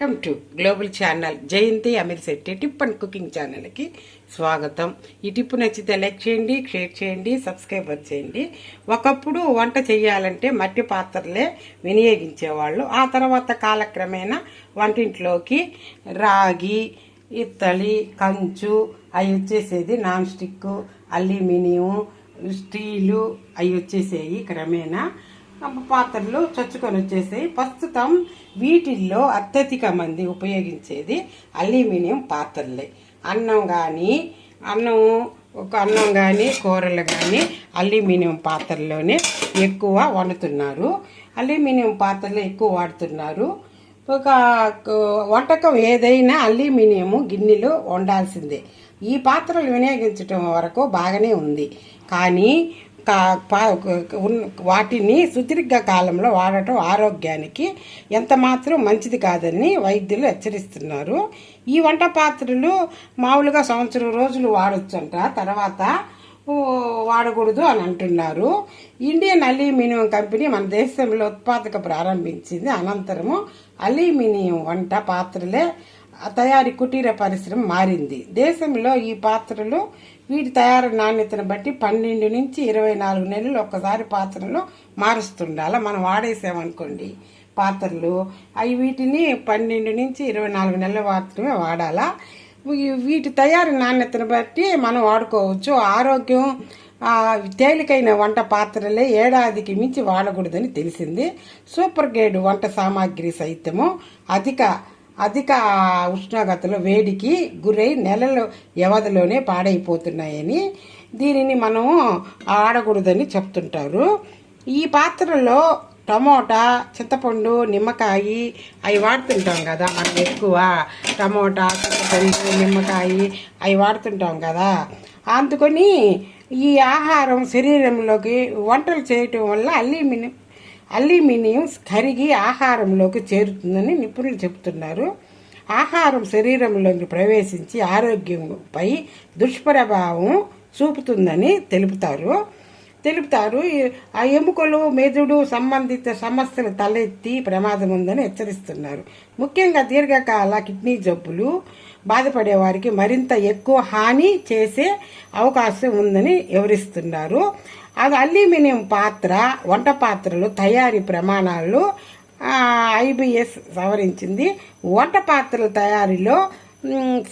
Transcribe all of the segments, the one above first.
Welcome to global channel Jayanthi Amir Shetty tip and cooking ఛానల్కి స్వాగతం. ఈ tip నచ్చితే లైక్ చేయండి షేర్ చేయండి సబ్స్క్రైబ్ చేయండి. ఒకప్పుడు వంట చేయాలంటే మట్టి పాత్రలే వినియోగించేవాళ్ళు. ఆ తర్వాత కాలక్రమేణా వంటింట్లోకి రాగి ఇత్తలి కంచు అవి వచ్చేసేది నాన్ స్టిక్ అల్యూమినియం స్టీలు అవి వచ్చేసేవి క్రమేణా. పాత్రలు చొచ్చుకొని వచ్చేసాయి. ప్రస్తుతం వీటిల్లో అత్యధిక మంది ఉపయోగించేది అల్యూమినియం పాత్రలే. అన్నం కానీ అన్నం ఒక అన్నం కానీ కూరలు కానీ అల్యూమినియం పాత్రలోనే ఎక్కువ వండుతున్నారు. అల్యూమినియం పాత్రలు ఎక్కువ వాడుతున్నారు. ఒక వంటకం ఏదైనా అల్యూమినియం గిన్నెలు వండాల్సిందే. ఈ పాత్రలు వినియోగించడం వరకు బాగానే ఉంది. కానీ వాటిని సుదీర్ఘ కాలంలో వాడటం ఆరోగ్యానికి ఎంత మాత్రం మంచిది కాదని వైద్యులు హెచ్చరిస్తున్నారు. ఈ వంట పాత్రలు మామూలుగా సంవత్సరం రోజులు వాడొచ్చంట తర్వాత వాడకూడదు అని అంటున్నారు. ఇండియన్ అల్యూమినియం కంపెనీ మన దేశంలో ఉత్పాదక ప్రారంభించింది. అనంతరము అల్యూమినియం వంట పాత్రలే తయారీ కుటీర పరిశ్రమ మారింది. దేశంలో ఈ పాత్రలు వీటి తయారు నాణ్యతను బట్టి పన్నెండు నుంచి ఇరవై నాలుగు నెలలు ఒక్కసారి పాత్రలు మారుస్తుండాల? మనం వాడేసామనుకోండి. పాత్రలు అవి వీటిని పన్నెండు నుంచి ఇరవై నాలుగు నెలల మాత్రమే వాడాలా? వీటి తయారు నాణ్యతను బట్టి మనం వాడుకోవచ్చు. ఆరోగ్యం తేలికైన వంట పాత్రలే ఏడాదికి మించి వాడకూడదని తెలిసింది. సూపర్ గ్రేడ్ వంట సామాగ్రి సైతము అధిక అధిక ఉష్ణోగ్రతలో వేడికి గురై నెలలు వ్యవధిలోనే పాడైపోతున్నాయని దీనిని మనం ఆడకూడదని చెప్తుంటారు. ఈ పాత్రలో టమోటా చింతపండు నిమ్మకాయ అవి వాడుతుంటాం కదా మనం ఎక్కువ. టమోటా చింతపండు నిమ్మకాయ అవి వాడుతుంటాం కదా. అందుకని ఈ ఆహారం శరీరంలోకి వంటలు చేయటం వల్ల అల్యూమినియం అల్యూమినియం కరిగి ఆహారంలోకి చేరుతుందని నిపుణులు చెబుతున్నారు. ఆహారం శరీరంలోకి ప్రవేశించి ఆరోగ్యంపై దుష్ప్రభావం చూపుతుందని తెలుపుతారు. తెలుపుతారు. ఆ ఎముకలు మెదుడు సంబంధిత సమస్యలు తలెత్తి ప్రమాదం ఉందని హెచ్చరిస్తున్నారు. ముఖ్యంగా దీర్ఘకాల కిడ్నీ జబ్బులు బాధపడే వారికి మరింత ఎక్కువ హాని చేసే అవకాశం ఉందని వివరిస్తున్నారు. అది అల్యూమినియం పాత్ర వంట పాత్రలు తయారీ ప్రమాణాలు ఐబిఎస్ సవరించింది. వంట పాత్రల తయారీలో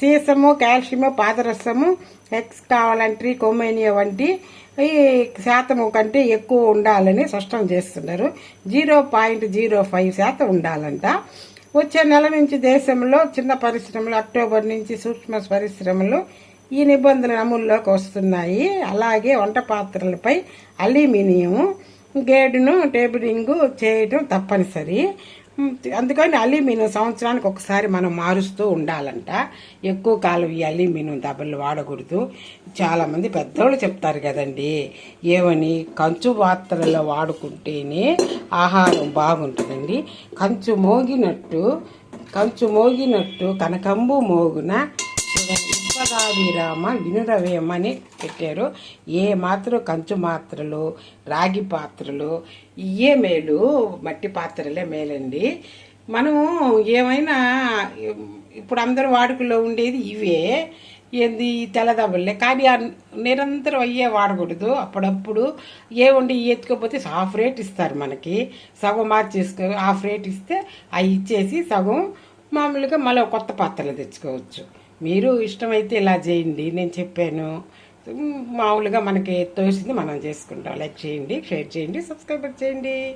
సీసము కాల్షియము పాదరసము ఎక్స్ కావాలంటే కొమేనియా వంటి ఈ శాతము కంటే ఎక్కువ ఉండాలని స్పష్టం చేస్తున్నారు. జీరో పాయింట్ జీరో ఫైవ్ శాతం ఉండాలంట. వచ్చే నెల నుంచి దేశంలో చిన్న పరిశ్రమలు అక్టోబర్ నుంచి సూక్ష్మ పరిశ్రమలు ఈ నిబంధనలు అమల్లోకి వస్తున్నాయి. అలాగే వంట పాత్రలపై అల్యూమినియం గేడును టేబులింగ్ చేయడం తప్పనిసరి. అందుకని అల్యూమినియం సంవత్సరానికి ఒకసారి మనం మారుస్తూ ఉండాలంట. ఎక్కువ కాలం ఈ అల్యూమినియం దెబ్బలు వాడకూడదు. చాలామంది పెద్దోళ్ళు చెప్తారు కదండి ఏమని కంచు పాత్రలో వాడుకుంటేనే ఆహారం బాగుంటుందండి. కంచు మోగినట్టు కంచు మోగినట్టు కనకంబు మోగున విశ్వదాభిరామ వినురవేమని పెట్టారు. ఏ మాత్రం కంచు మాత్రలు రాగి పాత్రలు ఇయే మేలు మట్టి పాత్రలే మేలండి. మనము ఏమైనా ఇప్పుడు అందరూ వాడుకలో ఉండేది ఇవే. ఏంది తెల్లదవ్వలే కానీ నిరంతరం అయ్యే వాడకూడదు. అప్పుడప్పుడు ఏ వండి ఎత్తుకోపోతే హాఫ్ రేట్ ఇస్తారు మనకి. సగం మార్చేసుకో హాఫ్ రేట్ ఇస్తే అవి ఇచ్చేసి సగం మామూలుగా మళ్ళీ కొత్త పాత్రలు తెచ్చుకోవచ్చు. మీరు ఇష్టమైతే ఇలా చేయండి నేను చెప్పాను. మామూలుగా మనకి తోసింది మనం చేసుకుంటాం. లైక్ చేయండి షేర్ చేయండి సబ్స్క్రైబ్ చేయండి.